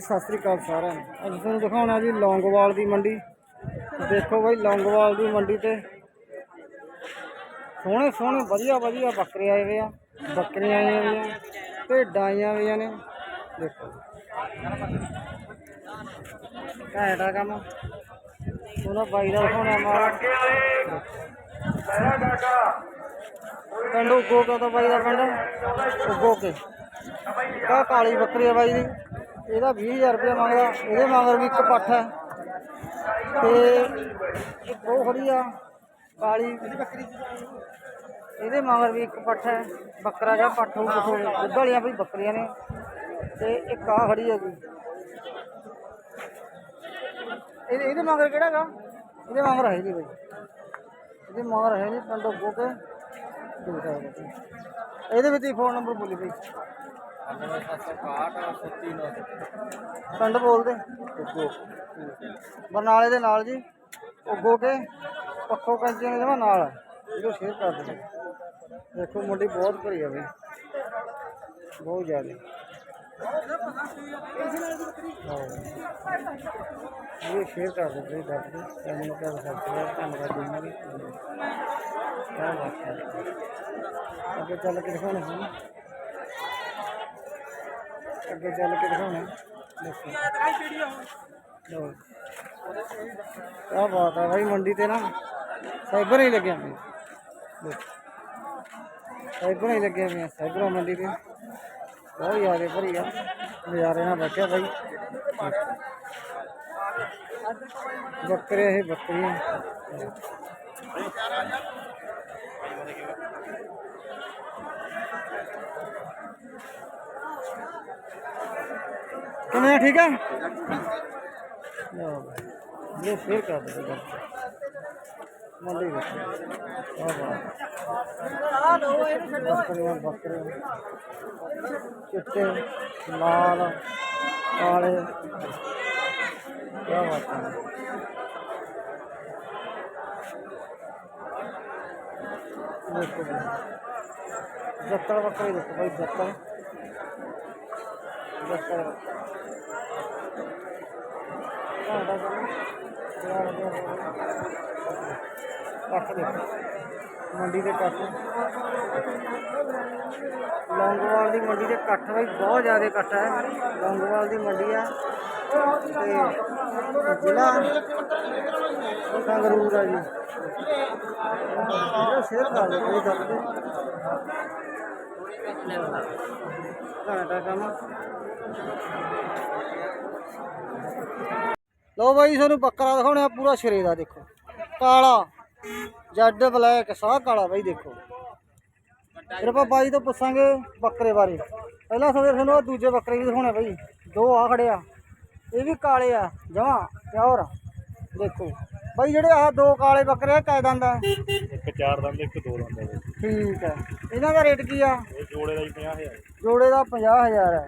ਸਤਿ ਸ੍ਰੀ ਅਕਾਲ ਸਾਰਿਆਂ ਨੂੰ। ਅੱਜ ਤੁਹਾਨੂੰ ਦਿਖਾਉਣਾ ਜੀ ਲੌਂਗੋਵਾਲ ਦੀ ਮੰਡੀ। ਦੇਖੋ ਬਾਈ, ਲੌਂਗੋਵਾਲ ਦੀ ਮੰਡੀ ਤੇ ਸੋਹਣੇ ਸੋਹਣੇ, ਵਧੀਆ ਵਧੀਆ ਬੱਕਰੇ ਆਏ ਹੋਏ ਆ। ਬੱਕਰੀਆਂ ਆਈਆਂ ਹੋਈਆਂ ਭੇਡਾਂ ਆਈਆਂ ਹੋਈਆਂ ਨੇ। ਦੇਖੋ ਘੈਂਟ ਕੰਮ। ਉਹਨਾਂ ਬਾਈ ਦਾ ਦਿਖਾਉਣਾ ਮਾਰਾ ਪਿੰਡ ਉਗੋ ਕਾ ਤਾਂ ਬਾਈ ਦਾ ਪਿੰਡ? ਉਗੋ ਕੇ। ਕਾ ਕਾਲੀ ਬੱਕਰੀ ਆ ਬਾਈ ਦੀ। ਇਹਦਾ 20000 ਰੁਪਏ ਮੰਗਦਾ, ਇਹਦੇ ਮਗਰ ਵੀ ਇੱਕ ਪੱਠ ਹੈ। ਤੇ ਇੱਕ ਉਹ ਖੜੀ ਆ ਕਾਲੀ, ਇਹਦੇ ਮਗਰ ਵੀ ਇੱਕ ਪੱਠ ਹੈ, ਬੱਕਰਾ ਜਾਂ ਪੱਠ ਹੋਊ ਕੁਛ ਦੁੱਧ ਵਾਲੀਆਂ ਵੀ ਬੱਕਰੀਆਂ ਨੇ, ਤੇ ਇੱਕ ਆ ਖੜੀ ਹੈਗੀ ਇਹਦੇ ਇਹਦੇ ਮਗਰ ਕਿਹੜਾ ਗਾ ਇਹਦੇ ਮਗਰ ਹੈ ਜੀ ਬਈ। ਇਹਦੇ ਮਗਰ ਹੈ ਨਹੀਂ ਪਿੰਡ ਉੱਗੋ ਕੇ ਇਹਦੇ ਵਿੱਚ ਹੀ ਫੋਨ ਨੰਬਰ ਬੋਲੀ ਬਈ। ਪਿੰਡ ਬੋਲਦੇ? ਉੱਗੋ ਬਰਨਾਲੇ ਦੇ ਨਾਲ ਜੀ। ਉੱਗੋ ਕੇ, ਪੱਖੋ ਕੰਚੇ ਨੇ ਜਮਾ ਨਾਲ। ਇਹਨੂੰ ਸ਼ੇਅਰ ਕਰ ਦਿਓ ਦੇਖੋ, ਮੁੰਡੀ ਬਹੁਤ ਭਰੀ ਆ ਬਈ ਬਹੁਤ ਜ਼ਿਆਦਾ। ਇਹ ਸ਼ੇਅਰ ਕਰ ਦਿਓ ਜੀ, ਦੱਸ ਦਿਓ। ਚੈਨਲ ਨੂੰ ਕਰ ਸਬਸਕ੍ਰਾਈਬ ਧੰਨਵਾਦ ਜੀ ਇਹਨਾਂ ਅੱਗੇ ਚੱਲ ਕੇ ਦਿਖਾਉਣਾ ਹੈ ਅੱਗੇ ਚੱਲ ਕੇ ਦਿਖਾਉਣਾ ਦੇਖੋ। ਲਓ। ਕਿਆ ਬਾਤ ਹੈ ਭਾਈ ਮੰਡੀ ਤੇ ਨਾ ਸਾਈਬਰ ਹੀ ਲੱਗਿਆ ਮੈਂ ਸਾਈਬਰ ਹੀ ਲੱਗਿਆ ਮੈਂ ਸਾਈਬਰ ਮੰਡੀ ਤੇ। ਬਹੁਤ ਜ਼ਿਆਦਾ ਭਰੀ ਆ। ਨਜ਼ਾਰੇ ਨਾਲ ਬੈਠਿਆ ਭਾਈ ਬੱਕਰੇ ਇਹ ਬੱਕਰੀਆਂ। ਕਿਵੇਂ ਆ, ਠੀਕ ਹੈ ਲਓ ਭਾਈ ਇਹ ਫੇਰ ਕਰ ਦੇ ਗੱਲ ਮੰਡੀ ਵਿੱਚ ਆਹ ਵਾਹ ਬੱਕਰੀਆਂ ਬੱਕਰੀਆਂ ਚਿੱਟੇ ਲਾਲ ਕਾਲੇ ਕਿਆ ਬਾਤ ਹੈ ਦੇਖੋ ਜੀ ਜੱਤਲ ਬੱਕਰੀ ਦੇਖੋ ਭਾਈ ਜੱਤਲ ਜੱਤਲ ਆਂਦਾ ਕੱਟ ਦੇਖੋ ਮੰਡੀ ਦੇ ਕੱਟ ਲੌਂਗੋਵਾਲ ਦੀ ਮੰਡੀ ਦੇ ਕੱਟ ਬਈ ਬਹੁਤ ਜ਼ਿਆਦਾ ਇਕੱਠ ਹੈ। ਲੌਂਗੋਵਾਲ ਦੀ ਮੰਡੀ ਆ ਤੇ ਜ਼ਿਲ੍ਹਾ ਸੰਗਰੂਰ ਆ ਜੀ। ਇਹ ਸ਼ੇਅਰ ਕਰ ਦਿਓ ਕੋਈ ਦੱਸ ਦਿਓ। ਘਾਟਾ ਕੰਮ। ਲਓ ਬਾਈ ਤੁਹਾਨੂੰ ਬੱਕਰਾ ਦਿਖਾਉਣਾ ਪੂਰਾ ਸਿਰੇ ਦਾ ਦੇਖੋ। ਕਾਲਾ ਜੱਡ ਬਲੈਕ ਸਾਹ ਕਾਲਾ ਬਾਈ ਦੇਖੋ। ਫਿਰ ਆਪਾਂ ਬਾਈ ਤੋਂ ਪੁੱਛਾਂਗੇ ਬੱਕਰੇ ਬਾਰੇ। ਪਹਿਲਾਂ ਸਵੇਰ ਤੁਹਾਨੂੰ ਦੂਜੇ ਬੱਕਰੇ ਵੀ ਦਿਖਾਉਣੇ ਬਾਈ। ਦੋ ਆ ਖੜੇ ਆ ਇਹ ਵੀ ਕਾਲੇ ਆ ਜਮਾ ਪਿਓਰ। ਦੇਖੋ ਬਾਈ ਜਿਹੜੇ ਆਹ ਦੋ ਕਾਲੇ ਬੱਕਰੇ ਆ ਕਾਇ ਦੰਦ ਆ? ਇੱਕ ਚਾਰ ਦੰਦ ਇੱਕ ਦੋ ਦੰਦ ਠੀਕ ਹੈ ਇਹਨਾਂ ਦਾ ਰੇਟ ਕੀ ਆ? ਇਹ ਜੋੜੇ ਦਾ ਹੀ 50000 ਜੋੜੇ ਦਾ 50000 ਹੈ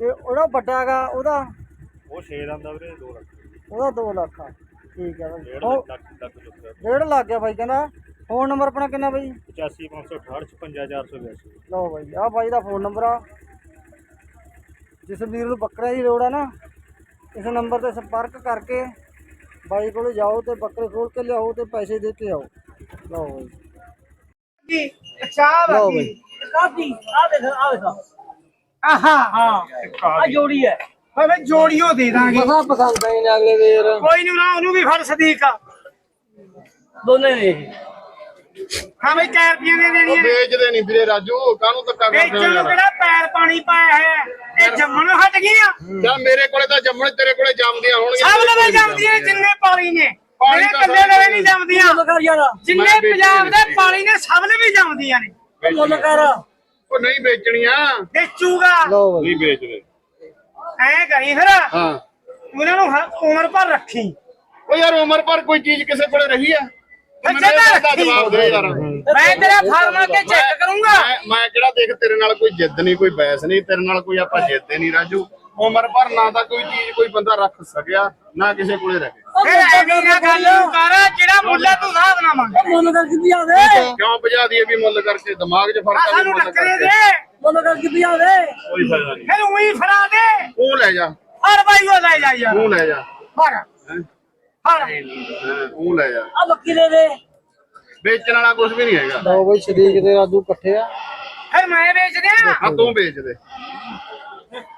ਤੇ ਉਹਦਾ ਵੱਡਾ ਗਾ ਉਹਦਾ? ਉਹ 6 ਦੰਦ ਆ ਵੀਰੇ 2 ਲੱਖ ਉਹਦਾ 2 ਲੱਖ ਆ। ਠੀਕ ਹੈ ਬਾਈ। ਡੇਢ ਉਹ ਲੱਖ ਡੇਢ ਗਿਆ ਬਾਈ ਕਹਿੰਦਾ। ਫੋਨ ਨੰਬਰ ਆਪਣਾ ਕਿੰਨਾ ਬਾਈ? 85 568 55482 ਲਓ ਬਾਈ ਆਹ ਬਾਈ ਦਾ ਫੋਨ ਨੰਬਰ ਆ। ਜਿਸ ਵੀਰ ਨੂੰ ਬੱਕਰੇ ਦੀ ਲੋੜ ਆ ਨਾ। ਇਸ ਨੰਬਰ ਤੇ ਸੰਪਰਕ ਕਰਕੇ ਬਾਈ ਕੋਲ ਜਾਓ ਤੇ ਬੱਕਰੇ ਖੋਲ ਕੇ ਲਿਆਓ ਤੇ ਪੈਸੇ ਦੇ ਕੇ ਆਓ। ਲਓ ਬਾਈ। ਜੀ ਚਾਹ ਲਓ ਬਾਈ। ਕਾਫੀ ਆ ਦੇਖ ਆ ਦੇਖ। ਆਹਾ ਹਾਂ ਆ ਜੋੜੀ ਹੈ। ਓਏ ਜੋੜੀਓ ਦੇ ਦਾਂਗੇ। ਮਸਾ ਪਸੰਦ ਆਏ ਨੇ ਅਗਲੇ ਦੇ ਯਾਰ। ਕੋਈ ਨੂੰ ਨਾ ਉਹਨੂੰ ਵੀ ਫੜ ਸਦੀਕ ਦੋਨੇ ਨੇ। ਹਾਂ ਬਈ ਚਾਰ ਰੁਪਈਆਂ ਦੇ ਦੇਣੀਆਂ ਨੇ। ਵੇਚਦੇ ਨਹੀਂ ਵੀਰੇ ਰਾਜੂ ਕਾਹਨੂੰ ਧੱਕਾ ਕਰਦੇ ਵੇਚਣ ਹੋ ਨੂੰ ਕਿਹੜਾ ਪੈਰ ਪਾਣੀ ਪਾਇਆ ਹੈ? ਇਹ ਜੰਮਣ ਹਟ ਗਈਆਂ। ਯਾਰ ਮੇਰੇ ਕੋਲੇ ਤਾਂ ਜੰਮਣ ਤੇਰੇ ਕੋਲੇ ਜੰਮਦੀਆਂ ਹੋਣਗੀਆਂ। ਸਭ ਲਵੇ ਜੰਮਦੀਆਂ ਜਿੰਨੇ ਪਾਲੀ ਨੇ। ਪਾਲੀ ਮੇਰੇ ਤਾਂ ਕੱਲੇ ਸਭ ਲਵੇ ਨਹੀਂ ਜੰਮਦੀਆਂ। ਜਿੰਨੇ ਮੈਂ ਵੇਚੀ ਪੰਜਾਬ ਦੇ ਨਹੀਂ। ਪਾਲੀ ਨੇ ਸਭ ਲਵੇ ਜੰਮਦੀਆਂ ਨੇ। ਉਹ ਨਹੀਂ ਵੇਚਣੀਆਂ। ਵੇਚੂਗਾ। ਬਾਈ। ਨਹੀਂ ਵੇਚਦੇ। ਐ ਕਰੀ ਫਿਰ। ਹਾਂ। ਉਹਨਾਂ ਨੂੰ ਹ- ਉਮਰ ਭਰ ਰੱਖੀ। ਉਹ ਯਾਰ ਉਮਰ ਪਰ ਕੋਈ ਚੀਜ਼ ਕਿਸੇ ਕੋਲੇ ਰਹੀ ਆ? ਮੈਨੂੰ। ਜਵਾਬ ਦੇ ਯਾਰ। ਮੈਂ ਤੇਰਾ ਫਾਰਮ ਕੇ ਚੈੱਕ ਕਰੂੰਗਾ। ਮੈਂ ਮੈਂ ਕਿਹੜਾ ਦੇਖ ਤੇਰੇ ਨਾਲ ਕੋਈ ਜਿੱਦ ਨਹੀਂ ਕੋਈ ਬੈਸ ਨਹੀਂ ਤੇਰੇ ਨਾਲ ਕੋਈ ਆਪਾਂ ਜਿੱਦੇ ਨਹੀਂ ਰਾਜੂ। ਉਮਰ ਭਰ ਨਾ ਤਾਂ ਕੋਈ ਚੀਜ਼ ਕੋਈ ਬੰਦਾ ਰੱਖ ਸਕਿਆ ਨਾ ਕਿਸੇ ਕੋਲੇ ਰਹੇ। ਫਿਰ ਐਵੇਂ ਨਾ ਗੱਲ ਕਰ ਜਿਹੜਾ ਮੁੱਲ ਹੈ ਤੂੰ ਸਾਧ ਨਾ ਮੰਗ ਮੁੱਲ ਕਰ ਕਿੱਦੀ ਆਵੇ। ਕਿਉਂ ਭਜਾ ਦਈਏ ਵੀ ਮੁੱਲ ਕਰਕੇ? ਦਿਮਾਗ 'ਚ ਆ ਫ਼ਰਕ ਆ ਵੀ ਸਾਨੂੰ ਮੁੱਲ ਟੱਕਰੇ ਕਰਕੇ। ਦੇ। ਮੁੱਲ ਕਰ ਕਿੱਦੀ ਆਵੇ ਕੋਈ ਫਾਇਦਾ ਨਹੀਂ। ਫਿਰ ਉਹੀ ਫੜਾ ਦੇ। ਉਹ ਲੈ ਜਾ। ਹਰ ਬਾਈ ਉਹ ਲੈ ਜਾ ਯਾਰ। ਤੂੰ ਲੈ ਜਾ। ਹਰ ਹੈਂ? ਹਰ ਹਾਂ, ਤੂੰ ਲੈ ਜਾ। ਆ ਬੱਕੀ ਦੇ ਦੇ। ਵੇਚਣ ਵਾਲਾ ਕੁਝ ਵੀ ਨਹੀਂ ਹੈਗਾ। ਲਓ ਬਈ ਸ਼ਰੀਕ ਤੇ ਰਾਜੂ ਇਕੱਠੇ ਆ। ਫਿਰ ਮੈਂ ਵੇਚ ਦਿਆਂ। ਹਾਂ ਤੂੰ ਵੇਚ ਦੇ।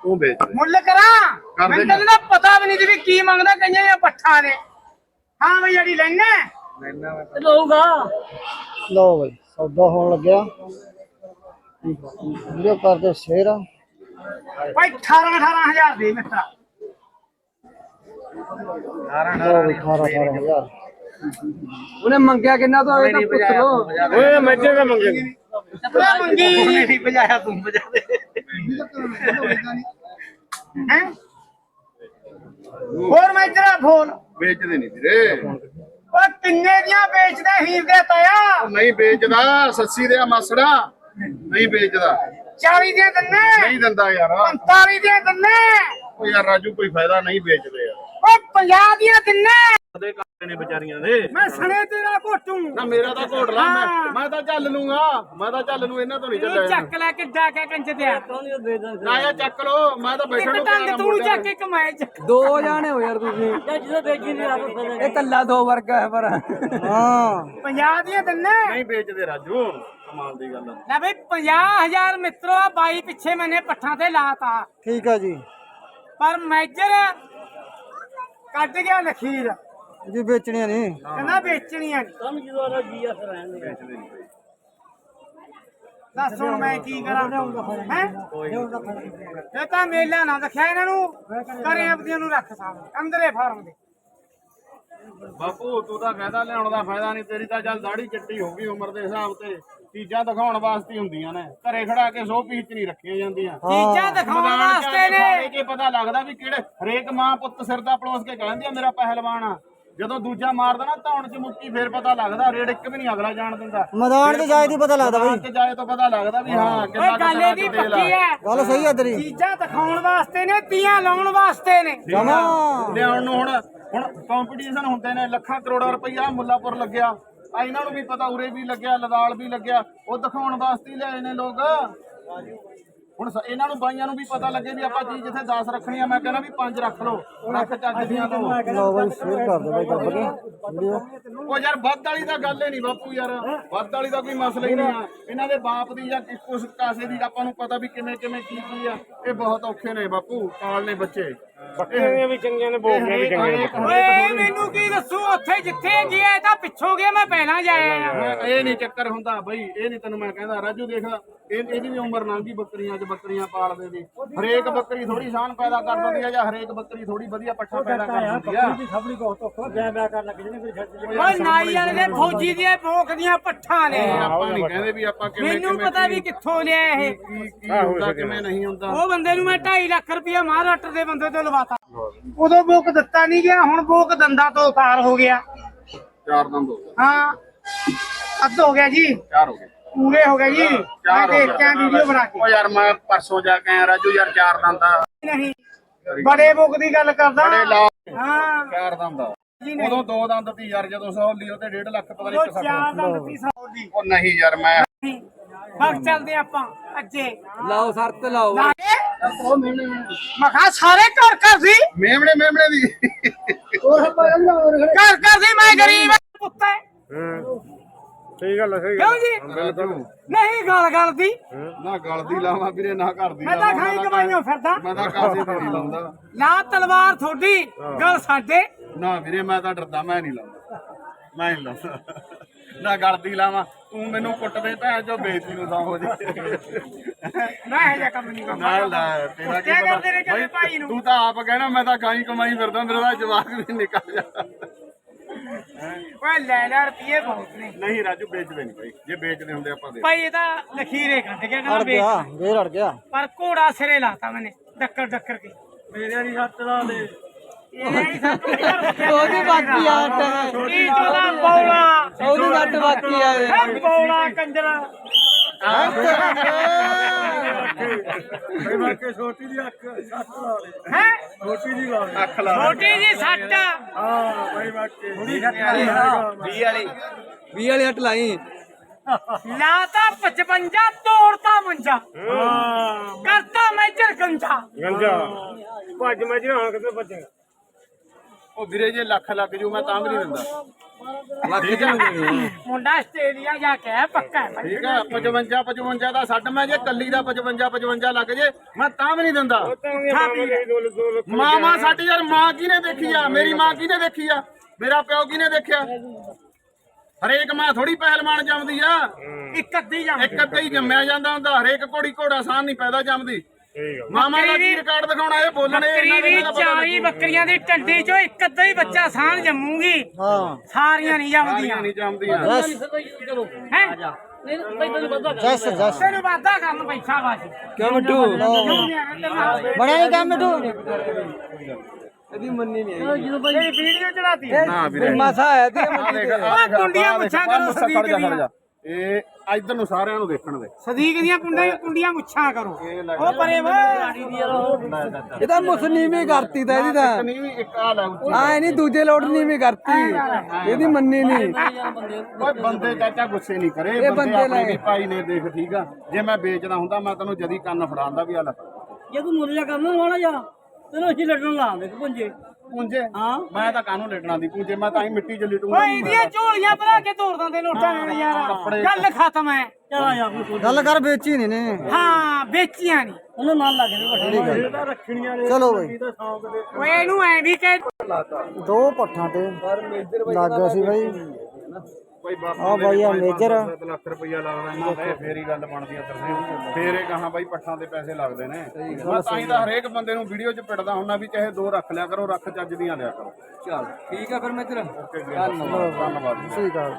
ਤੂੰ ਵੇਚ ਦੇ। ਮੁੱਲ ਕਰਾਂ। ਮੈਨੂੰ। ਤਾਂ ਪਤਾ ਵੀ ਨਹੀਂ ਵੀ ਕੀ ਮੰਗਦਾ ਕਈਆਂ ਜਾਂ ਪੱਠਾ ਨੇ। ਹਾਂ ਬਈ ਜਿਹੜੀ ਲੈਣਾ ਲਊਗਾ। ਲਓ ਬਈ ਸੌਦਾ ਹੋਣ ਲੱਗਿਆ। ਵੀਡੀਓ ਕਰਦੇ ਸ਼ੇਅਰ ਆ। ਭਾਈ 18 18000 ਦੇ ਮਿੱਤਰਾ ਲਓ ਬਈ 18 18000 ਉਹਨੇ ਮੰਗਿਆ ਕਿੰਨਾ ਤੋਂ ਇਹ ਤਾਂ ਪੁੱਛ ਲੋ ਓਏ ਮੈਜੇ ਦਾ ਮੰਗੇ ਤੂੰ ਮੰਗੀ। ਨਹੀਂ ਬਜਾਇਆ ਤੂੰ ਬਜਾ ਦੇ। ਹੈਂ? ਹੋਰ ਮੈਂ ਤੇਰਾ ਫੋਨ। ਵੇਚਦੇ ਨਹੀਂ ਵੀਰੇ। ਉਹ ਕਿੰਨੇ ਦੀਆਂ ਵੇਚਦਾ ਹੀਰ ਦੇ ਤਾਇਆ? ਨਹੀਂ ਵੇਚਦਾ ਸੱਸੀ ਦੇ ਮਾਸੜਾ। ਨਹੀਂ ਵੇਚਦਾ। 40 ਦੀਆਂ ਦੰਨੇ। ਨਹੀਂ ਦਿੰਦਾ ਯਾਰ। 45 ਦੀਆਂ ਦੰਨੇ। ਉਹ ਯਾਰ ਰਾਜੂ ਕੋਈ ਫਾਇਦਾ ਨਹੀਂ ਵੇਚਦੇ ਯਾਰ। ਉਹ 50 ਦੀਆਂ ਦੰਨੇ। ਦੇ ਕਾਲੇ ਨੇ ਵਿਚਾਰੀਆਂ ਦੇ। ਮੈਂ ਸਣੇ ਤੇਰਾ ਘੋਟੂ। ਨਾ ਮੇਰਾ ਤਾਂ ਘੋੜ ਲਾ ਮੈਂ ਮੈਂ ਤਾਂ ਚੱਲ ਲੂੰਗਾ। ਮੈਂ ਤਾਂ ਚੱਲ ਲੂ ਇਹਨਾਂ ਤੋਂ ਨਹੀਂ ਤੂੰ ਚੱਲਿਆ। ਚੱਕ ਲੈ ਕਿੱਡਾ ਕੇ ਕੰਜ ਦਿਆ ਨਾ ਯਾਰ ਚੱਕ ਲੋ ਮੈਂ ਤਾਂ ਬੈਠਣ ਨੂੰ ਆ ਤੂੰ ਚੱਕ ਤੇ। ਇੱਕ ਮੈਂ ਚੱਕ। ਦੋ ਜਾਣੇ ਹੋ ਯਾਰ ਤੁਸੀਂ। ਜਦੋਂ ਵੇਚੀ ਨਹੀਂ ਆਪ ਇਹ ਕੱਲਾ ਦੋ ਵਰਗਾ ਹੈ ਪਰ। ਹਾਂ। 50 ਦੀਆਂ ਦੰਨੇ? ਨਹੀਂ ਵੇਚਦੇ ਰਾਜੂ ਕਮਾਲ ਦੀ ਗੱਲ ਲੈ ਬਈ 50000 ਮਿੱਤਰੋ ਆ ਬਾਈ ਪਿੱਛੇ ਮੈਨੇ ਪੱਠਾਂ ਤੇ ਲਾਤਾ। ਠੀਕ ਆ ਜੀ। ਪਰ ਮੈਜਰ ਕੱਢ ਗਿਆ ਲਖੀਰ। ਜੀ ਵੇਚਣੀਆਂ ਨਹੀਂ। ਕਹਿੰਦਾ ਵੇਚਣੀਆਂ ਨੀ। ਸਮਝ ਦੋ। ਜੀਆ ਵੇਚਦੇ ਨਹੀਂ ਦੱਸ ਹੁਣ ਮੈਂ ਕੀ ਕਰਾਂ? ਹੈ? ਇਹ ਤਾਂ ਮੇਲਾ ਨਾ ਦਿਖਿਆ ਇਹਨਾਂ ਨੂੰ। ਕਰੇ ਆਪਦੀਆਂ ਨੂੰ ਰੱਖ ਸਾਹਮਣੇ ਅੰਦਰੇ ਫਾਰਮ ਦੇ। ਬਾਪੂ ਤੂੰ ਤਾਂ ਕਹਿੰਦਾ ਲਿਆਉਣ ਦਾ ਫਾਇਦਾ ਨਹੀਂ ਤੇਰੀ ਤਾਂ ਚੱਲ ਦਾੜੀ ਚਿੱਟੀ ਹੋ ਗਈ ਉਮਰ ਦੇ ਹਿਸਾਬ ਤੇ। ਚੀਜ਼ਾਂ ਦਿਖਾਉਣ ਵਾਸਤੇ ਹੁੰਦੀਆਂ ਨੇ। ਘਰੇ ਖੜਾ ਕੇ ਸੋ ਪੀਚ ਨਹੀਂ ਰੱਖੀਆਂ ਜਾਂਦੀਆਂ। ਚੀਜ਼ਾਂ ਦਿਖਾਉਣ ਆ ਵਾਸਤੇ ਨੇ। ਕੀ ਪਤਾ ਲੱਗਦਾ ਵੀ ਕਿਹੜੇ ਹਰੇਕ ਮਾਂ ਪੁੱਤ ਸਿਰ ਦਾ ਪਲੋਸ ਕੇ ਕਹਿੰਦੀ ਆ ਮੇਰਾ ਪਹਿਲਵਾਨ ਆ। ਜਦੋਂ ਦੂਜਾ ਮਾਰਦਾ ਨਾ ਧੌਣ ਚ ਮੁੱਕੀ ਫੇਰ ਪਤਾ ਲੱਗਦਾ ਰੇਡ ਇੱਕ ਵੀ ਨਹੀਂ ਅਗਲਾ ਜਾਣ ਦਿੰਦਾ। ਮੈਦਾਨ ਤੇ ਜਾਏ ਦੀ ਪਤਾ ਲੱਗਦਾ ਬਈ। ਚ ਜਾਏ ਤਾਂ ਪਤਾ ਲੱਗਦਾ ਵੀ ਹਾਂ ਓਏ ਕਿੰਨਾ ਗੱਲ ਕਿੰਨਾ ਇਹਦੀ ਪੱਕੀ ਹੈ। ਗੱਲ ਸਹੀ ਆ ਤੇਰੀ। ਚੀਜ਼ਾਂ ਦਿਖਾਉਣ ਵਾਸਤੇ ਨੇ ਤੀਆਂ ਲਾਉਣ ਵਾਸਤੇ ਨੇ। ਜਮਾ ਲਿਆਉਣ ਨੂੰ ਹੁਣ ਹੁਣ ਕੰਪੀਟੀਸ਼ਨ ਹੁੰਦੇ ਨੇ ਲੱਖਾਂ ਕਰੋੜਾਂ ਰੁਪਈਆ ਮੁੱਲਾਪੁਰ ਲੱਗਿਆ। ਆ ਇਹਨਾਂ ਨੂੰ ਵੀ ਪਤਾ ਉਰੇ ਵੀ ਲੱਗਿਆ ਲਦਾਲ ਵੀ ਲੱਗਿਆ। ਉਹ ਦਿਖਾਉਣ ਵਾਸਤੇ ਹੀ ਲਿਆਏ ਨੇ ਲੋਕ। ਹੁਣ ਸ- ਇਹਨਾਂ ਨੂੰ ਬਾਈਆਂ ਨੂੰ ਵੀ ਪਤਾ ਲੱਗੇ ਵੀ ਆਪਾਂ ਚੀਜ਼ ਜਿੱਥੇ 10 ਰੱਖਣੀ ਆ ਮੈਂ ਕਹਿੰਦਾ ਵੀ 5 ਰੱਖ ਲਓ ਰੱਖ ਚੱਜ ਦੀਆਂ ਲਓ ਲਓ ਬਈ ਸ਼ੇਅਰ ਕਰ ਦਿਓ ਬਈ ਦੱਬ ਕੇ ਵੀਡੀਓ ਉਹ ਯਾਰ ਵੱਧ ਵਾਲੀ ਤਾਂ ਗੱਲ ਹੀ ਨਹੀਂ ਬਾਪੂ ਯਾਰ। ਵੱਧ ਵਾਲੀ ਦਾ ਕੋਈ ਮਸਲਾ ਹੀ ਨਹੀਂ ਆ। ਇਹਨਾਂ ਦੇ ਬਾਪ ਦੀ ਜਾਂ ਕਿਸ ਕੁਸ ਕਾਸੇ ਦੀ ਆਪਾਂ ਨੂੰ ਪਤਾ ਵੀ ਕਿਵੇਂ ਕਿਵੇਂ ਕੀ ਕੀ ਆ। ਇਹ ਬਹੁਤ ਔਖੇ ਨੇ ਬਾਪੂ ਪਾਲਨੇ ਬੱਚੇ। ਬੱਕਰੀਆਂ ਵੀ ਚੰਗੀਆਂ ਨੇ ਬੋਕੀਆਂ ਵੀ ਚੰਗੀਆਂ ਨੇ ਓਏ ਮੈਨੂੰ ਕੀ ਦੱਸੂ? ਉੱਥੇ ਜਿੱਥੇ ਗਿਆ ਇਹ ਤਾਂ ਪਿੱਛੋਂ ਗਿਆ ਮੈਂ ਪਹਿਲਾਂ ਜਾਇਆ ਆ ਮੈਂ- ਇਹ ਨਹੀਂ ਚੱਕਰ ਹੁੰਦਾ ਬਈ ਇਹ ਨਹੀਂ ਤੈਨੂੰ ਮੈਂ ਕਹਿੰਦਾ ਰਾਜੂ ਦੇਖ ਇਹ ਇਹਦੀ ਵੀ ਉਮਰ ਲੰਘ ਗਈ ਬੱਕਰੀਆਂ 'ਚ ਬੱਕਰੀਆਂ ਪਾਲਦੇ ਦੀ। ਹਰੇਕ ਬੱਕਰੀ ਥੋੜੀ ਸ਼ਾਨ ਪੈਦਾ ਕਰ ਦਿੰਦੀ ਆ ਜਾਂ ਹਰੇਕ ਬੱਕਰੀ ਥੋੜੀ ਵਧੀਆ ਪੱਠਾ ਪੈਦਾ ਕਰ ਦਿੰਦੀ ਆ। ਓਏ ਨਾਈ ਵਾਲੇ ਦੇ ਫੌਜੀ ਦੀਆਂ ਭੋਕ ਦੀਆਂ ਪੱਠਾਂ ਨੇ। ਇਹ ਆਪਾਂ ਨਹੀਂ ਕਹਿੰਦੇ ਵੀ ਆਪਾਂ ਕਿਵੇਂ ਮੈਨੂੰ ਕਿਵੇਂ ਪਤਾ ਵੀ ਕਿੱਥੋਂ ਲਿਆ ਇਹ। ਕੀ ਕੀ ਹੁੰਦਾ ਕਿਵੇਂ ਨਹੀਂ ਹੁੰਦਾ। ਉਹ ਬੰਦੇ ਨੂੰ ਮੈਂ 2.5 ਲੱਖ ਰੁਪਇਆ ਮਹਾਰਾਸ਼ਟਰ ਦੇ ਬੰਦੇ ਤੋਂ ਲਵਾਤਾ ਉਦੋਂ ਬੋਕ ਦਿੱਤਾ ਨਹੀਂ ਗਿਆ ਹੁਣ ਬੋਕ ਦੰਦਾ ਤੋਂ ਉਤਾਰ ਹੋ ਗਿਆ। ਚਾਰ ਦੰਦ ਹੋ ਗਏ। ਹਾਂ ਅੱਧ ਹੋ ਗਿਆ ਜੀ। ਚਾਰ ਹੋ ਗਏ। ਪੂਰੇ ਹੋ ਗਏ ਜੀ। ਮੈਂ ਚਾਰ ਹੋ ਦੇਖ ਕੇ ਵੀਡੀਓ ਬਣਾ ਕੇ। ਉਹ ਯਾਰ ਮੈਂ ਪਰਸੋਂ ਜਾ ਕੇ ਆਇਆ ਰਾਜੂ ਯਾਰ ਚਾਰ ਦੰਦ ਆ। ਨਹੀਂ ਬੜੇ ਬੋਕ ਦੀ ਗੱਲ ਕਰਦਾ। ਲਾ ਹਾਂ। ਚਾਰ ਦੰਦ ਜੀ ਨਹੀਂ। ਉਦੋਂ ਦੋ ਦੰਦ ਤੀ ਯਾਰ ਜਦੋਂ ਸੌਲੀ ਉਹ ਤੇ 1.5 ਲੱਖ ਪਤਾ ਨਹੀਂ ਉਹ ਕਿੱਥੇ ਚਾਰ ਉਹ ਨਹੀਂ ਯਾਰ ਮੈਂ ਫੱਕ ਚੱਲਦੇ ਆਪਾਂ ਅੱਜੇ। ਲਾਓ ਸਰਤ ਲਾਓ। ਲਾ ਕੇ। ਮੈਂ ਕਿਹਾ ਸਾਰੇ ਘਰ ਘਰ ਸੀ? ਮੇਮਣੇ ਮੇਮਣੇ ਦੀ। ਘਰ ਘਰ ਸੀ ਮੈਂ ਗਰੀਬ ਪੁੱਤ ਹੈ। ਸਹੀ ਗੱਲ ਹੈ ਸਹੀ ਜੀ? ਰਾਜੂ ਨਹੀਂ ਗੱਲ ਗੱਲ ਦੀ। ਨਾ ਗਲ ਦੀ ਲਾਵਾਂ ਵੀਰੇ ਨਾ ਘਰ ਦੀ ਮੈਂ ਤਾਂ ਖਾਈ ਨਾ ਕਮਾਈਆਂ ਫਿਰਦਾ। ਮੈਂ ਤਾਂ ਕਾਸੇ ਤੇ ਨਹੀਂ ਲਾਉਂਦਾ। ਲਾ ਤਲਵਾਰ ਤੁਹਾਡੀ ਗੱਲ ਸਾਡੇ। ਨਾ ਵੀਰੇ ਮੈਂ ਤਾਂ ਡਰਦਾ ਮੈਂ ਨਹੀਂ ਲਾਉਂਦਾ। ਮੈਂ ਨਹੀਂ ਲਾਉਂਦਾ। ਨਾ ਗਲ ਦੀ ਲਾਵਾਂ ਤੂੰ ਮੈਨੂੰ ਕੁੱਟਦੇ ਭੈਣ ਜੋ ਬੇਇੱਜ਼ਤੀ ਨੂੰ ਸੌਂ ਹੋ ਜੇ। ਮੈਂ ਇਹ ਜਿਹਾ ਕੰਮ ਨਹੀਂ ਕਰਦਾ। ਨਾਲ ਲੈ ਤੇਰਾ ਕੀ ਕਰਦੇ ਨੇ ਭਾਈ ਨੂੰ? ਤੂੰ ਤਾਂ ਆਪ ਕਹਿਣਾ ਮੈਂ ਤਾਂ ਗਾਈ ਕਮਾਈ ਫਿਰਦਾ ਮੇਰਾ ਤਾਂ ਜਵਾਕ ਵੀ ਨਿਕਲ ਜਾ। ਓਏ ਲੈ ਲੈ ਰੁਪਏ ਬਹੁਤ ਨੇ। ਨਹੀਂ ਰਾਜੂ ਵੇਚਦੇ ਨਹੀਂ ਭਾਈ ਜੇ ਵੇਚਦੇ ਹੁੰਦੇ ਆਪਾਂ ਦੇ ਭਾਈ ਇਹ ਤਾਂ ਲਖੀਰੇ ਕੱਢ ਕੇ ਕਹਿੰਦਾ ਵੇਚ ਗਿਆ ਗੇਰ ਅੜ ਗਿਆ। ਪਰ ਘੋੜਾ ਸਿਰੇ ਲਾਤਾ ਮੈਨੇ ਡੱਕਰ ਡੱਕਰ ਕੇ। ਮੇਰੇ ਵਾਲੀ ਹੱਥ ਲਾ ਦੇ। ਉਹਦੀ ਬਾਕੀ ਆ ਕੀ ਚੋਦਾ ਬੌਲਾ ਉਹਦੀ ਵੱਟ ਬਾਕੀ ਆ। ਇਹ। ਹੈ ਬੌਲਾ ਕੰਜਰਾ। ਛੋਟੀ ਦੀ ਅੱਖ ਸੱਤ ਲਾ ਦੇ ਹੈ? ਛੋਟੀ ਦੀ ਲਾ ਦੇ ਅੱਖ ਲਾ ਛੋਟੀ ਜੀ ਸੱਟ। ਹਾਂ ਬਾਈ ਵਾਕੇ ਥੋੜੀ ਵੀਹ ਵਾਲੀ ਵੀਹ ਵਾਲੀ ਹਟ ਲਾਈ ਲਾਤਾ 55 ਤੋੜਤਾ ਮੰਜਾ। ਕਰਤਾ ਮੈਜਰ ਗੰਜਾ। ਗੰਜਾ। ਭੱਜ ਮੈਂ ਜੀ ਹੁਣ ਕਿੱਥੇ ਭੱਜੇਗਾ? ਉਹ ਵੀਰੇ ਜੇ ਲੱਖ ਲੱਗ ਜੂ ਮੈਂ ਤਾਂ ਵੀ ਨਹੀਂ ਦਿੰਦਾ। ਠੀਕ ਹੈ? ਮੁੰਡਾ ਆਸਟ੍ਰੇਲੀਆ ਜਾ ਕੇ ਆਇਆ, ਪੱਕਾ ਹੈ ਭਾਈ। ਠੀਕ ਹੈ 55 55 ਦਾ ਛੱਡ ਮੈਂ ਜੇ ਕੱਲੀ ਦਾ 55 55 ਲੱਗ ਜੇ ਮੈਂ ਤਾਂ ਵੀ ਨਹੀਂ ਦਿੰਦਾ। ਮਾਂ ਮਾਂ ਸਾਡੀ ਯਾਰ ਮਾਂ ਕਿਹਨੇ ਦੇਖੀ ਆ? ਮੇਰੀ ਮਾਂ ਕਿਹਨੇ ਦੇਖੀ ਆ? ਮੇਰਾ ਪਿਓ ਕਿਹਨੇ ਦੇਖਿਆ? ਹਰੇਕ ਮਾਂ ਥੋੜੀ ਪਹਿਲਵਾਨ ਜੰਮਦੀ ਆ। ਇੱਕ ਅੱਧੀ ਜਾਂ ਇੱਕ ਅੱਧਾ ਹੀ ਜੰਮਿਆ ਜਾਂਦਾ ਹੁੰਦਾ ਹਰੇਕ ਘੋੜੀ ਘੋੜਾ ਸਾਨ ਨਹੀਂ ਪੈਦਾ ਜੰਮਦੀ। ਮਾਮਾ ਦਾ ਕੀ ਰਿਕਾਰਡ ਦਿਖਾਉਣਾ ਇਹ ਬੋਲਣੇ ਬੱਕਰੀ ਇਹਨਾਂ ਦੇ ਦੀ ਇਹਨਾਂ ਦਾ ਪਤਾ 40 ਲੱਗੂ। ਬੱਕਰੀਆਂ ਦੀ ਟੰਡੀ ਚੋਂ ਇੱਕ ਅੱਧਾ ਹੀ ਬੱਚਾ ਸਾਂਝ ਜੰਮੂਗੀ। ਹਾਂ। ਸਾਰੀਆਂ ਨਹੀਂ ਜੰਮਦੀਆਂ। ਨਹੀਂ ਜੰਮਦੀਆਂ। ਜਸ ਹੈ? ਜਸ ਜਸ। ਤੈਨੂੰ ਵਾਦਾ ਕਰਨ ਪੈਸਾ ਵਾਸੀ ਕਿਉਂ ਮਿੱਟੂ ਬੜਾ ਨਹੀਂ ਕੰਮ ਮਿੱਠੂ। ਇਹਦੀ ਮੰਨੀ ਨਹੀਂ ਆਈ। ਜਿਹੜੀ ਵੀਡੀਓ ਚੜਾਤੀ। ਨਾ ਵੀਰੇ। ਮਾਸਾ ਆਇਆ ਤੇ ਕੁੰਡੀਆਂ ਕਰੋ ਸਦੀਕ ਦੀਆਂ। ਇਹ ਇਧਰ ਨੂੰ ਸਾਰਿਆਂ ਨੂੰ ਦੇਖਣ ਦੇ। ਸਦੀਕ ਦੀਆਂ ਕੁੰਡੀਆਂ ਕੁੰਡੀਆਂ ਮੁੱਛਾਂ ਕਰੋ। ਉਹ ਪਰੇ ਵਾ। ਇਹਦਾ ਮੁਸਨੀ ਵੀ ਕਰਤੀ ਤਾਂ ਇਹਦੀ ਤਾਂ। ਨਹੀਂ ਵੀ ਇੱਕ ਆ ਲੈ ਉੱਚੀ। ਆਏ ਨਹੀਂ ਦੂਜੇ ਲੋਟ ਨਹੀਂ ਵੀ ਕਰਤੀ। ਇਹਦੀ ਮੰਨੀ ਨਹੀਂ ਓਏ ਬੰਦੇ ਚਾਚਾ ਗੁੱਸੇ ਨਹੀਂ ਕਰੇ। ਇਹ ਬੰਦੇ ਆਪਣੇ ਭਾਈ ਨੇ ਦੇਖ ਠੀਕ ਆ। ਜੇ ਮੈਂ ਵੇਚਦਾ ਹੁੰਦਾ ਮੈਂ ਤੈਨੂੰ ਜਦੀ ਕੰਨ ਫੜਾਉਂਦਾ ਵੀ ਆ ਲੈ। ਜੇ ਤੂੰ ਮੁੱਲ ਜਾ ਕਰਨਾ ਹੋਣਾ ਜਾ ਤੈਨੂੰ ਅਸੀਂ ਲੜਨ ਲਾਉਂਦੇ ਪੁੰਜੇ। ਪੁੰਜੇ ਮੈਂ ਤਾਂ ਕਾਹਨੂੰ ਲੇਟਣਾ ਦੀ ਪੁੰਜੇ ਮੈਂ ਤਾਂ ਹੀ ਮਿੱਟੀ ਚ ਲਿਟੂੰਗਾ। ਓਏ ਇਹਦੀਆਂ ਝੋਲੀਆਂ ਬਣਾ ਕੇ ਤੋੜ ਦਿੰਦੇ ਲੋਟਾਂ ਨਾਲ ਯਾਰ। ਗੱਲ ਖਤਮ ਹੈ ਚਲ ਆ ਜਾ ਕੋਈ ਗੱਲ ਕਰ ਵੇਚੀ ਨਹੀਂ ਨੇ। ਹਾਂ ਵੇਚੀਆਂ ਨਹੀਂ ਉਹਨਾਂ ਨਾਲ ਲੱਗ ਵੱਡੇ ਚਲੋ ਬਈ। ਓਏ ਇਹਨੂੰ ਐ ਵੀ ਕਹਿ ਦੋ ਪੱਠਾਂ ਤੇ। ਲੱਗ ਗਿਆ ਸੀ ਬਈ। ਬਈ ਆ ਬਾਈ ਆ। ਮੇਜਰ ਲੱਖ ਰੁਪਈਆ ਲੱਗਦਾ ਇਹਨਾਂ ਫੇਰ ਹੀ ਗੱਲ ਬਣਦੀ ਆ ਤਰਸੇ ਫੇਰ ਇਹ ਕਹਾਂ ਬਾਈ ਪੱਠਾਂ ਦੇ ਪੈਸੇ ਲੱਗਦੇ ਨੇ। ਮੈਂ ਤਾਂ ਹੀ ਤਾਂ ਹਰੇਕ ਬੰਦੇ ਨੂੰ ਵੀਡੀਓ 'ਚ ਪਿੜਦਾ ਹੁੰਨਾ ਵੀ ਚਾਹੇ ਦੋ ਰੱਖ ਲਿਆ ਕਰੋ ਰੱਖ ਚੱਜ ਦੀਆਂ ਲਿਆ ਕਰੋ। ਚਲ ਠੀਕ ਆ ਫਿਰ ਮਿੱਤਰ। ਧੰਨਵਾਦ। ਸਹੀ ਗੱਲ